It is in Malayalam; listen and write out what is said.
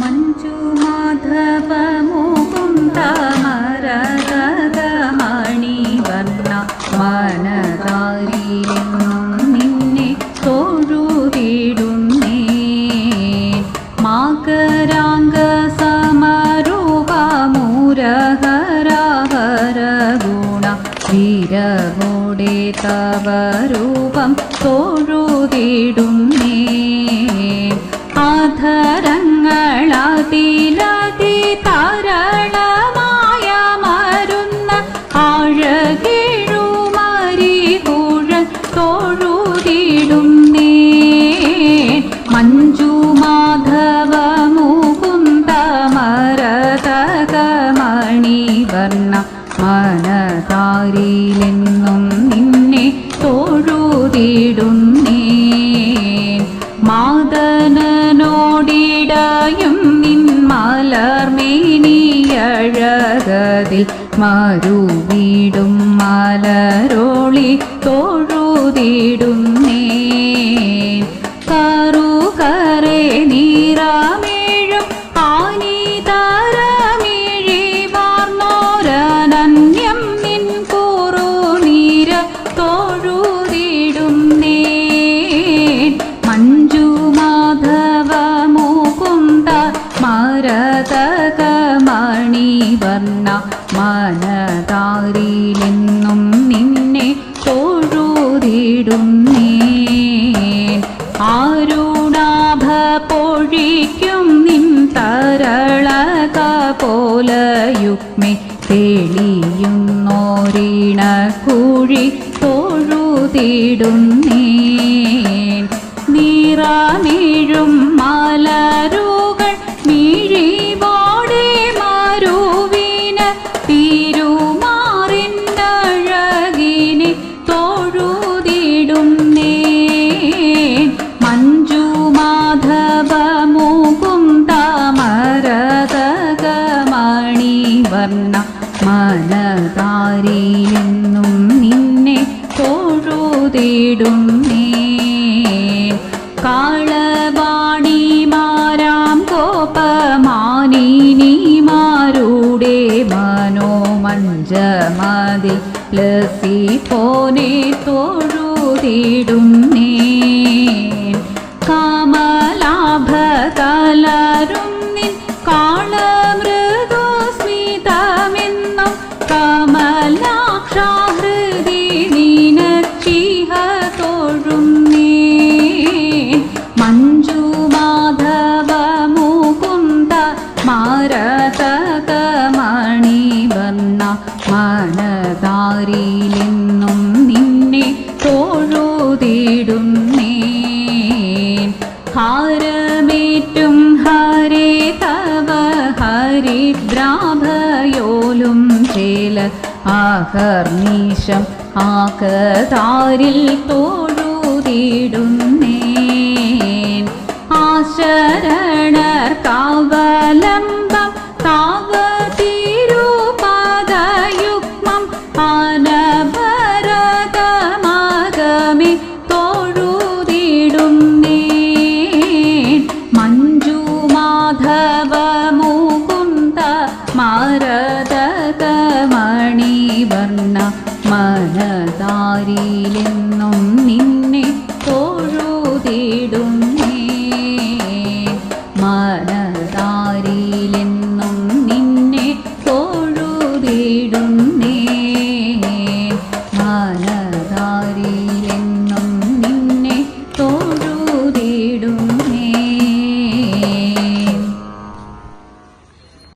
മഞ്ജു മാധവ മുകുന്ദ മരതമണി വർണ മനതാരിലെന്നും നിന്നെ തൊഴുതിടുന്നേ. മാകരാംഗ സമരൂപ മുരഹരഹര ഗുണ വീരവോടെ തവ രൂപം തൊഴുതിടുന്നേ ആധരങ്ങളതിലതി താരണമായ മരുന്ന ആഴകിഴുമരി കുഴൽ തൊഴുതിടുന്നേ മഞ്ജു മാധവ മുകുന്ദ മരതകമണി വർണ മനതാരിലെന്നും നിന്നെ തൊഴുതിടുന്നേ മാതനോടിടയും മലർമേനിയഴകതിൽ മരുവീടും മലരോളി തൊഴുതിടുന്നേ. കറുകറെ മനതാരിലെന്നും നിന്നെ തൊഴുതിടുന്നേ ആരുണാഭ പൊഴിക്കും നിൻ തരളക പോലയുഗ്മി തെളിയുന്നോരീണ കുഴി തൊഴുതിടുന്നേ നീറാമീഴും മനതാരിലെന്നും നിന്നെ തൊഴുതിടുന്നേ കാളവാണിമാരാം കോപമാനിനിമാരുടെ മനോമഞ്ചമതി ലസി പോനെ തൊഴുതിടുന്നേ മനതാരിലെന്നും നിന്നെ തൊഴുതിടുന്നേ ഹാരമേറ്റും ഹരേ തവ ഹരിദ്രാഭയോലും ചേല ആഹർനീശം ആകതാരിൽ തൊഴുതിടുന്നേ ആശരണർ കാവലംബം മാധവ മുകുന്ദ മാരതകമണി വർണ മനതാരിലെന്നും നിന്നെ